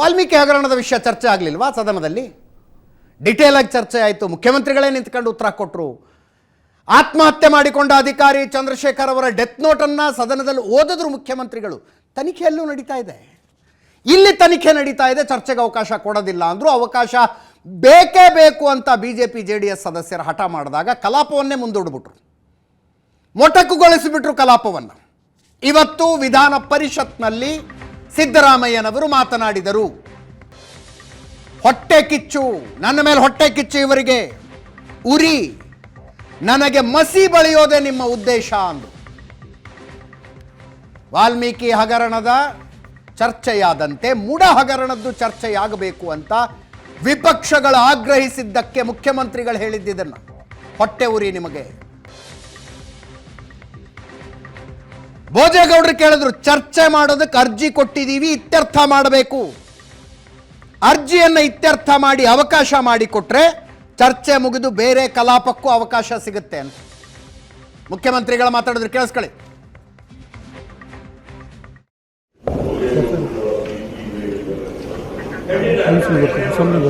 ವಾಲ್ಮೀಕಿ ಹಗರಣದ ವಿಷಯ ಚರ್ಚೆ ಆಗಲಿಲ್ವಾ ಸದನದಲ್ಲಿ? ಡಿಟೇಲ್ ಆಗಿ ಚರ್ಚೆ ಆಯಿತು. ಮುಖ್ಯಮಂತ್ರಿಗಳೇ ನಿಂತ್ಕೊಂಡು ಉತ್ತರ ಕೊಟ್ಟರು ಆತ್ಮಹತ್ಯೆ ಮಾಡಿಕೊಂಡ ಅಧಿಕಾರಿ ಚಂದ್ರಶೇಖರ್ ಅವರ ಡೆತ್ ನೋಟನ್ನು ಸದನದಲ್ಲಿ ಓದಿದ್ರು ಮುಖ್ಯಮಂತ್ರಿಗಳು. ತನಿಖೆಯಲ್ಲೂ ನಡೀತಾ ಇದೆ. ಇಲ್ಲಿ ತನಿಖೆ ನಡೀತಾ ಇದೆ. ಚರ್ಚೆಗೆ ಅವಕಾಶ ಕೊಡೋದಿಲ್ಲ ಅಂದರೂ ಅವಕಾಶ ಬೇಕೇ ಬೇಕು ಅಂತ B J P J D S ಸದಸ್ಯರು ಹಠ ಮಾಡಿದಾಗ ಕಲಾಪವನ್ನೇ ಮುಂದೂಡ್ಬಿಟ್ರು. ಮೊಟಕುಗೊಳಿಸಿಬಿಟ್ರು ಕಲಾಪವನ್ನು. ಇವತ್ತು ವಿಧಾನ ಪರಿಷತ್ನಲ್ಲಿ ಸಿದ್ದರಾಮಯ್ಯನವರು ಮಾತನಾಡಿದರು. ಹೊಟ್ಟೆ ಕಿಚ್ಚು, ನನ್ನ ಮೇಲೆ ಹೊಟ್ಟೆ ಕಿಚ್ಚು ಇವರಿಗೆ. ಉರಿ, ನನಗೆ ಮಸಿ ಬಳಿಯೋದೇ ನಿಮ್ಮ ಉದ್ದೇಶ ಅಂದು. ವಾಲ್ಮೀಕಿ ಹಗರಣದ ಚರ್ಚೆಯಾದಂತೆ ಮುಡ ಹಗರಣದ್ದು ಚರ್ಚೆಯಾಗಬೇಕು ಅಂತ ವಿಪಕ್ಷಗಳು ಆಗ್ರಹಿಸಿದ್ದಕ್ಕೆ ಮುಖ್ಯಮಂತ್ರಿಗಳು ಹೇಳಿದ್ದಿದ್ದನ್ನು ಹೊಟ್ಟೆ ಉರಿ ನಿಮಗೆ. ಭೋಜೇಗೌಡರು ಕೇಳಿದ್ರು, ಚರ್ಚೆ ಮಾಡೋದಕ್ಕೆ ಅರ್ಜಿ ಕೊಟ್ಟಿದ್ದೀವಿ, ಇತ್ಯರ್ಥ ಮಾಡಬೇಕು. ಅರ್ಜಿಯನ್ನು ಇತ್ಯರ್ಥ ಮಾಡಿ ಅವಕಾಶ ಮಾಡಿಕೊಟ್ರೆ ಚರ್ಚೆ ಮುಗಿದು ಬೇರೆ ಕಲಾಪಕ್ಕೂ ಅವಕಾಶ ಸಿಗುತ್ತೆ ಅಂತ. ಮುಖ್ಯಮಂತ್ರಿಗಳ ಮಾತಾಡಿದ್ರು, ಕೇಳಿಸ್ಕೊಳ್ಳಿ. ಸುಮ್ಮನೆ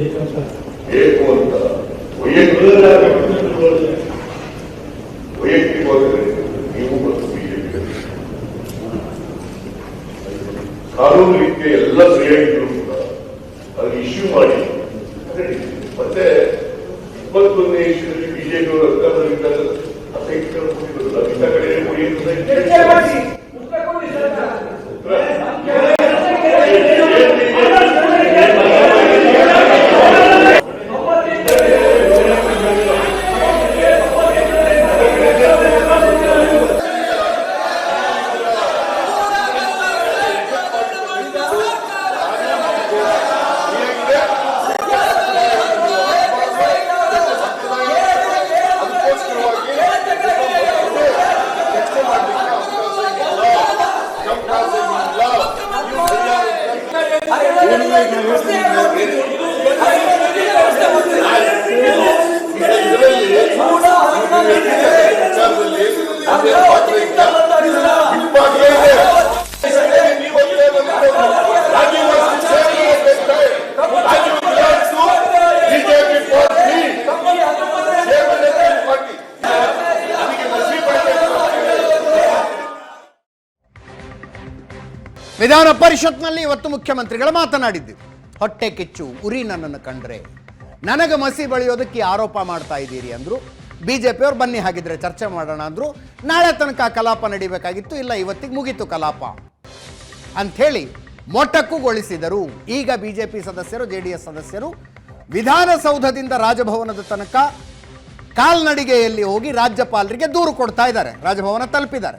ಅಂತ ಕಾನೂನು ರೀತಿಯ ಎಲ್ಲ ಸರಿಯಾಗಿದ್ರು ಕೂಡ ಇಶ್ಯೂ ಮಾಡಿ. ಮತ್ತೆ ಇಪ್ಪತ್ತೊಂದನೇ ಇಶ್ಯೂದಲ್ಲಿ ಅವಕಾಶ ವಿಧಾನ ಪರಿಷತ್ನಲ್ಲಿ ಇವತ್ತು ಮುಖ್ಯಮಂತ್ರಿಗಳು ಮಾತನಾಡಿದ್ದು ಹೊಟ್ಟೆ ಕಿಚ್ಚು, ಉರಿ ನನ್ನನ್ನು ಕಂಡ್ರೆ. ನನಗೆ ಮಸಿ ಬಳಿಯೋದಕ್ಕೆ ಆರೋಪ ಮಾಡ್ತಾ ಇದ್ದೀರಿ ಅಂದರು. ಬಿ ಜೆ ಪಿಯವ್ರು ಬನ್ನಿ ಹಾಗಿದ್ರೆ ಚರ್ಚೆ ಮಾಡೋಣ ಅಂದರು. ನಾಳೆ ತನಕ ಕಲಾಪ ನಡಿಬೇಕಾಗಿತ್ತು, ಇಲ್ಲ ಇವತ್ತಿಗೆ ಮುಗೀತು ಕಲಾಪ. ಅಂಥೇಳಿ ಮೊಟಕುಗೊಳಿಸಿದರು. ಈಗ ಬಿ ಜೆ ಪಿ ಸದಸ್ಯರು ಜೆ ಡಿ ಎಸ್ ಸದಸ್ಯರು ವಿಧಾನಸೌಧದಿಂದ ರಾಜಭವನದ ತನಕ ಕಾಲ್ನಡಿಗೆಯಲ್ಲಿ ಹೋಗಿ ರಾಜ್ಯಪಾಲರಿಗೆ ದೂರು ಕೊಡ್ತಾ ಇದ್ದಾರೆ. ರಾಜಭವನ ತಲುಪಿದ್ದಾರೆ.